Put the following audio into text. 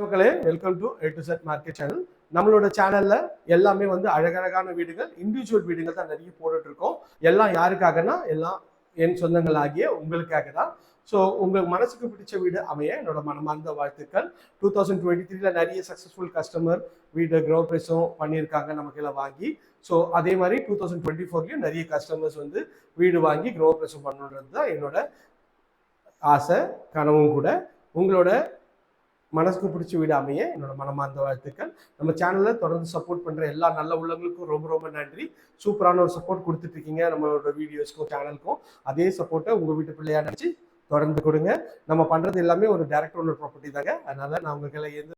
மக்களே welcome to A to Z market channel நம்மளோட சேனல்ல எல்லாமே வந்து அழகழகான வீடுகள் இண்டிவிஜுவல் வீடுகள் தான் நிறைய போட்டுட்டு இருக்கோம் எல்லாம் யாருக்காகனா எல்லாம் என் சொந்தங்கள் ஆகிய உங்களுக்காக தான் ஸோ உங்களுக்கு மனசுக்கு பிடிச்ச வீடு அமைய என்னோட மனமார்ந்த வாழ்த்துக்கள். டூ தௌசண்ட் டுவெண்ட்டி த்ரீல நிறைய சக்ஸஸ்ஃபுல் கஸ்டமர் வீடு க்ரோ ப்ரைஸும் பண்ணியிருக்காங்க நமக்கு எல்லாம் வாங்கி. ஸோ அதே மாதிரி டூ தௌசண்ட் டுவெண்ட்டி ஃபோர்லேயும் நிறைய கஸ்டமர்ஸ் வந்து வீடு வாங்கி க்ரோ ப்ரைஸும் பண்ணணுன்றது தான் என்னோட ஆசை கனவும் கூட. உங்களோட மனசுக்கு பிடிச்சி விடாமையே. என்னோட மனமார்ந்த வாழ்த்துக்கள். நம்ம சேனலில் தொடர்ந்து சப்போர்ட் பண்ணுற எல்லா நல்ல உள்ளவங்களுக்கும் ரொம்ப ரொம்ப நன்றி. சூப்பரான ஒரு சப்போர்ட் கொடுத்துட்டு இருக்கீங்க நம்மளோட வீடியோஸ்க்கும் சேனலுக்கும் அதே சப்போர்ட்டை உங்கள் வீட்டு பிள்ளையா நினச்சி தொடர்ந்து கொடுங்க. நம்ம பண்ணுறது எல்லாமே ஒரு டேரக்ட் ஓனர் ப்ராப்பர்ட்டி தாங்க. அதனால நான் உங்களுக்கு எல்லாம் எந்த